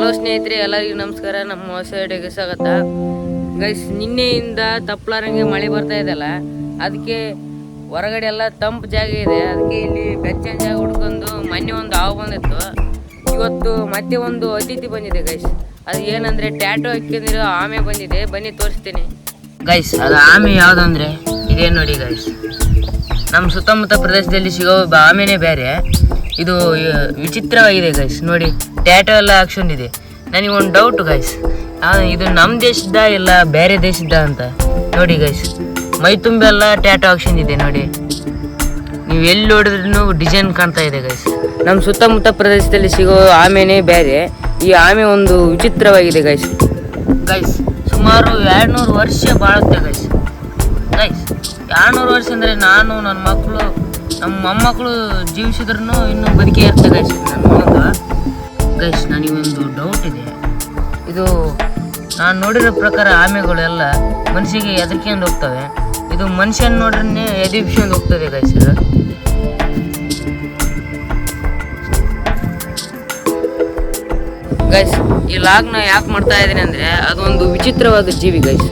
Hello ಸ್ನೇಹಿತರೆ, ಎಲ್ಲರಿಗೂ ನಮಸ್ಕಾರ. ನಮ್ಮ ಹೊಸ ವಿಡಿಯೋಗೆ ಸ್ವಾಗತ. ಗೈಸ್ ನಿನ್ನೆಯಿಂದ ತಪ್ಪಲಾರಂಗೆ ಮಳೆ ಬರ್ತಾ ಇದೆಯಲ್ಲ, ಅದಕ್ಕೆ ಹೊರಗಡೆ ಎಲ್ಲ ತಂಪು ಜಾಗ ಇದೆ. ಅದಕ್ಕೆ ಇಲ್ಲಿ ಬೆಚ್ಚನ ಜಾಗ ಹುಡ್ಕೊಂಡು ಮೊನ್ನೆ ಒಂದು ಹಾವು ಬಂದಿತ್ತು. ಇವತ್ತು ಮತ್ತೆ ಒಂದು ಅತಿಥಿ ಬಂದಿದೆ ಗೈಸ್ ಅದು ಏನಂದ್ರೆ ಟ್ಯಾಟೋ ಹಾಕೊಂಡಿರೋ ಆಮೆ ಬಂದಿದೆ. ಬನ್ನಿ, ತೋರಿಸ್ತೀನಿ. ಗೈಸ್ ಅದು ಆಮೆ ಯಾವುದಂದ್ರೆ ಇದೇ ನೋಡಿ ಗೈಸ್ ನಮ್ಮ ಸುತ್ತಮುತ್ತ ಪ್ರದೇಶದಲ್ಲಿ ಸಿಗೋ ಆಮೆನೇ ಬೇರೆ. ಇದು, ವಿಚಿತ್ರವಾಗಿದೆ ಗೈಸ್ ನೋಡಿ. ಟ್ಯಾಟೋ ಎಲ್ಲ ಹಾಕ್ಸ್ಕೊಂಡಿದೆ ನನಗೆ ಒಂದು ಡೌಟ್ ಗೈಸ್ ಇದು ನಮ್ಮ ದೇಶದ ಇಲ್ಲ ಬೇರೆ ದೇಶದ ಅಂತ? ನೋಡಿ ಗೈಸ್ ಮೈ ತುಂಬೆಲ್ಲ ಟ್ಯಾಟೋ ಹಾಕ್ಸ್ಕೊಂಡಿದೆ ನೋಡಿ. ನೀವು ಎಲ್ಲಿ ನೋಡಿದ್ರೂ ಡಿಸೈನ್ ಕಾಣ್ತಾ ಇದೆ ಗೈಸ್ ನಮ್ಮ ಸುತ್ತಮುತ್ತ ಪ್ರದೇಶದಲ್ಲಿ ಸಿಗೋ ಆಮೆನೇ ಬೇರೆ. ಈ ಆಮೆ ಒಂದು ವಿಚಿತ್ರವಾಗಿದೆ ಗೈಸ್ ಗೈಸ್ ಸುಮಾರು ಎರಡ್ನೂರು ವರ್ಷ ಬಾಳುತ್ತೆ ಗೈಸ್ ಗೈಸ್ ಎರಡ್ನೂರು ವರ್ಷ ಅಂದರೆ ನಾನು ನನ್ನ ಮಕ್ಕಳು ನಮ್ಮ ಮೊಮ್ಮಕ್ಕಳು ಜೀವಿಸಿದ್ರು ಇನ್ನೂ ಬದುಕೇ ಇರ್ತೆ ಗೈಸ್ ನನ್ನ ಗೈಸ್ ನನಗೊಂದು ಡೌಟ್ ಇದೆ. ಇದು ನಾನು ನೋಡಿರೋ ಪ್ರಕಾರ ಆಮೆಗಳೆಲ್ಲ ಮನುಷ್ಯಗೆ ಎದರ್ಕೊಂಡು ಹೋಗ್ತವೆ. ಇದು ಮನುಷ್ಯನ ನೋಡ್ರೆ ಎದಿಬ್ಸ್ಕೊಂಡು ಹೋಗ್ತದೆ ಗೈಸ್ ಗೈಸ್, ಈ ಲಾಗ್ನ ಯಾಕೆ ಮಾಡ್ತಾ ಇದ್ದೀನಿ ಅಂದರೆ, ಅದೊಂದು ವಿಚಿತ್ರವಾದ ಜೀವಿ ಗೈಸ್.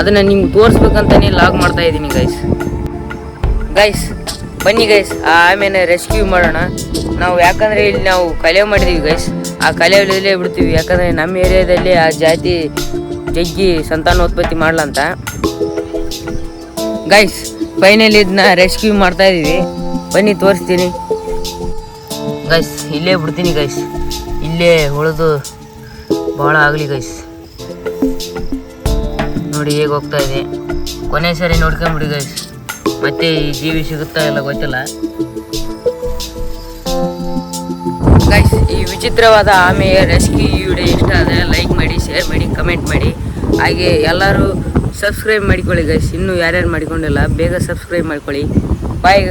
ಅದನ್ನು ನಿಮ್ಗೆ ತೋರಿಸ್ಬೇಕಂತಾನೆ ಲಾಗ್ ಮಾಡ್ತಾ ಇದ್ದೀನಿ ಗೈಸ್. ಗೈಸ್, ಬನ್ನಿ ಗೈಸ್, ಆ ಆಮೇಲೆ ರೆಸ್ಕ್ಯೂ ಮಾಡೋಣ. ನಾವು ಯಾಕಂದರೆ ಇಲ್ಲಿ ನಾವು ಕಲೆ ಮಾಡಿದ್ದೀವಿ ಗೈಸ್. ಆ ಕಲೆಗಳಲ್ಲೇ ಬಿಡ್ತೀವಿ. ಯಾಕಂದರೆ ನಮ್ಮ ಏರಿಯಾದಲ್ಲಿ ಆ ಜಾತಿ ಜಗ್ಗಿ ಸಂತಾನೋತ್ಪತ್ತಿ ಮಾಡ್ಲಂತ. ಗೈಸ್ ಫೈನಲಿ ಇದನ್ನ ರೆಸ್ಕ್ಯೂ ಮಾಡ್ತಾ ಇದ್ದೀವಿ ಬನ್ನಿ, ತೋರಿಸ್ತೀನಿ. ಗೈಸ್ ಇಲ್ಲೇ ಬಿಡ್ತೀನಿ ಗೈಸ್ ಇಲ್ಲೇ ಉಳಿದು ಭಾಳ ಆಗಲಿ ಗೈಸ್ ನೋಡಿ ಹೇಗೆ ಹೋಗ್ತಾ ಇದೆ. ಕೊನೆ ಸರಿ ನೋಡ್ಕೊಂಬಿಡಿ ಗೈಸ್ ಮತ್ತೆ ಈ ಜೀವಿ ಸಿಗುತ್ತಾ ಇಲ್ಲ ಗೊತ್ತಿಲ್ಲ. ಗೈಸ್ ಈ ವಿಚಿತ್ರವಾದ ಆಮೆಯ ರೆಸ್ಕ್ಯೂ ಈ ವಿಡಿಯೋ ಇಷ್ಟ ಆದರೆ ಲೈಕ್ ಮಾಡಿ ಶೇರ್ ಮಾಡಿ ಕಮೆಂಟ್ ಮಾಡಿ. ಹಾಗೆ ಎಲ್ಲರೂ ಸಬ್ಸ್ಕ್ರೈಬ್ ಮಾಡಿಕೊಳ್ಳಿ ಗೈಸ್ ಇನ್ನೂ ಯಾರ್ಯಾರು ಮಾಡಿಕೊಂಡಿಲ್ಲ, ಬೇಗ ಸಬ್ಸ್ಕ್ರೈಬ್ ಮಾಡ್ಕೊಳ್ಳಿ. ಬಾಯ್